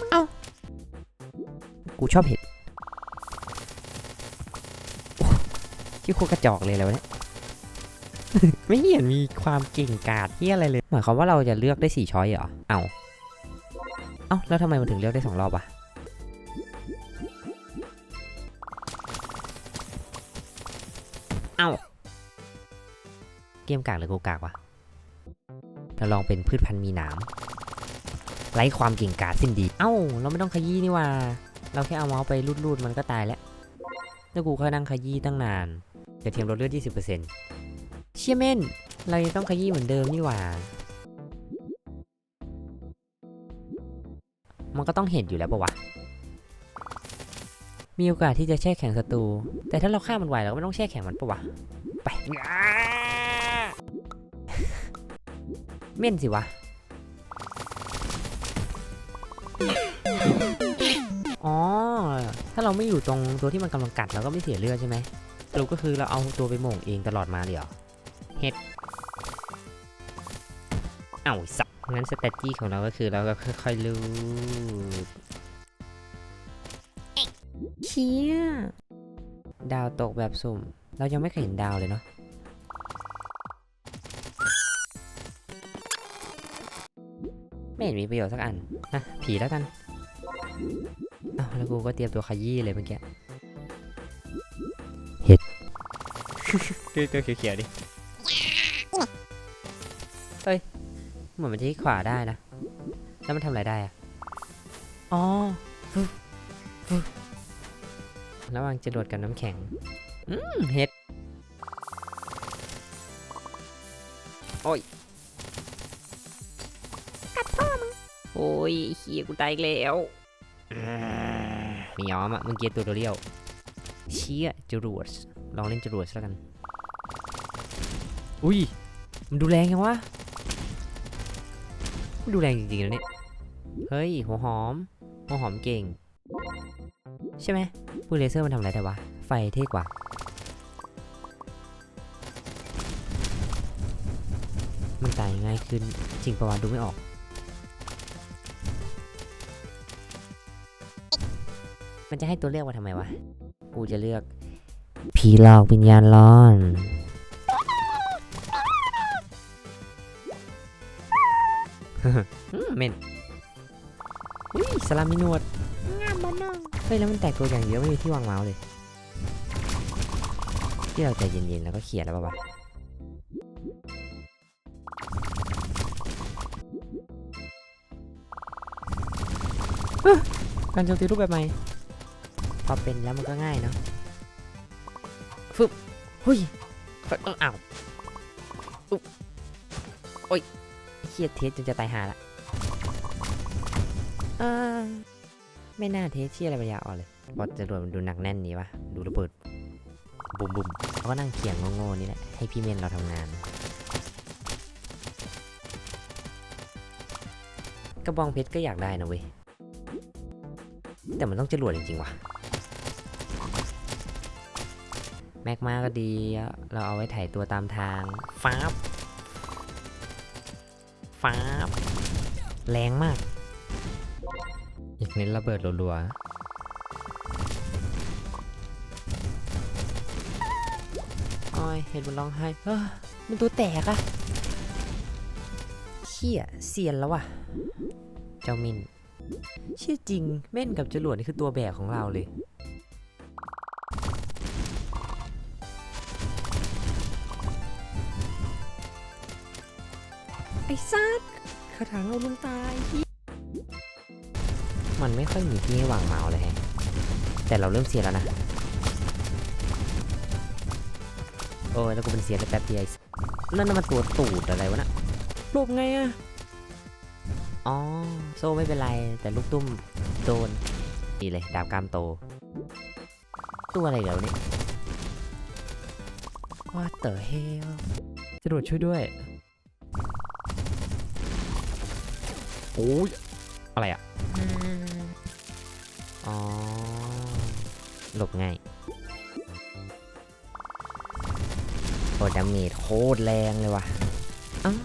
มึงเอากูชอบเห็ดที่โคกระจอกเลยแล้วเนี่ยไม่เห็นมีความเก่งกาจที่อะไรเลยหมายความว่าเราจะเลือกได้สี่ช้อยเหรอเอาเอาแล้วทำไมมันถึงเลือกได้สองรอบอะเอาเกมกากหรือโกกากวะเราลองเป็นพืชพันธุ์มีหนาม ไร้ความเก่งกาจสิ้นดี เอ้า เราไม่ต้องขยี้นี่ว่า เราแค่เอาเมาส์ไปรูดๆมันก็ตายแล้วแล้วกูก็นั่งขยี้ตั้งนานกระเทียมลดเลือด 20%เชี่ยเม่น เรายังต้องขยี้เหมือนเดิมนี่หว่า มันก็ต้องเห็นอยู่แล้วปะวะ มีโอกาสที่จะแช่แข็งศัตรู แต่ถ้าเราฆ่ามันไหวเราก็ไม่ต้องแช่แข็งมันปะวะ ไป เม่นสิวะ ถ้าเราไม่อยู่ตรงตัวที่มันกำลังกัดเราก็ไม่เสียเลือดใช่ไหมสรุปก็คือเราเอาตัวไปโหม่งเองตลอดมาเลยเหรอเฮ็ดเอ้าสับงั้นสเตตจี้ของเราก็คือเราก็ค่อยๆลูดเชี่ยดาวตกแบบสุ่ม เรายังไม่เคยเห็นดาวเลยเนาะไม่เห็นมีประโยชน์สักอันนะผีแล้วกัน อ้าวแล้วกูก็เตรียมตัวขยี้เลยเมื่อกี้ เห็ดคือตัวเขียวๆดิ เฮ้ย เหมือนมันจะที่ขวาได้นะ แล้วมันทำอะไรได้อะอ๋อฟึฟึระหว่างจะโดดกับน้ำแข็ง อืมเห็ด โอ้ยโอ้ยเฮียกูตายอีกแล้ว ไม่ยอมอะมึงเกียร์ตัวเดียวเชี่ยจรวดลองเล่นจรวดแล้วกัน อุ้ย มันดูแรงยังวะมันดูแรงจริงๆนะเนี่ย เฮ้ย หัวหอม หัวหอมเก่ง ใช่ไหมปืนเลเซอร์มันทำอะไรได้วะ ไฟเท่กว่า มันตายง่ายขึ้น จริงประวัติดูไม่ออก มันจะให้ตัวเลือกว่าทำไมวะ กูจะเลือกผีหลอกวิญญาณร้อนอืมเมนอุ้ยสลามินวดงามบ้านนองเฮ้ยแล้วมันแตกตัวอย่างเยอะไม่มีที่วางเมาส์เลยที่เราใจเย็นๆแล้วก็เขียนแล้วป่ะวะเอ้อการโจมตีรูปแบบใหม่ พอเป็นแล้วมันก็ง่ายเนาะฟึบหุยเอ้ยอ้าวอุ๊บโอ้ยเครียดเทสจนจะตายหาละอ่าไม่น่าเทสเชี่ยอะไรปัญญาอ่อนเลยพอจะรวดมันดูหนักแน่นนี้วะดูระเบิดบุมบุมเขาก็นั่งเขียงโง่ๆนี่แหละให้พี่เมนเราทำงาน กระบองเพชรก็อยากได้นะเว้ยแต่มันต้องจรวดจริงๆว่ะ แม็กมาก็ดีอะเราเอาไว้ไถ่ตัวตามทางฟ้าบฟ้าบแรงมาก อีกเน้นระเบิดรัวๆโอ้ยเห็นมันร้องไห้เอ้อมันตัวแตกอะเชี่ยเสียนแล้วว่ะเจ้ามินเชื่อจริงเม่นกับจรวดนี่คือตัวแบกของเราเลย ซัดคาถาเราลุงตายมันไม่ค่อยมีที่ให้วางเมาส์เลยแฮะ แต่เราเริ่มเสียแล้วนะ โอ้ยแล้วกูเป็นเสียไปแป๊บเดียวไอ้สัสนั่นน่ะมันตัวตูดอะไรวะน่ะหลบไงอะอ๋อ โซ่ไม่เป็นไร แต่ลูกตุ้มโดนนี่เลย ดาบกามโต ตัวอะไรเหรอเนี่ย What the hell จรวดช่วยด้วย โอ้ยอะไรอะอ๋อ หลบง่ายโอ้ดาเมจโคตรแรงเลยว่ะอ้าว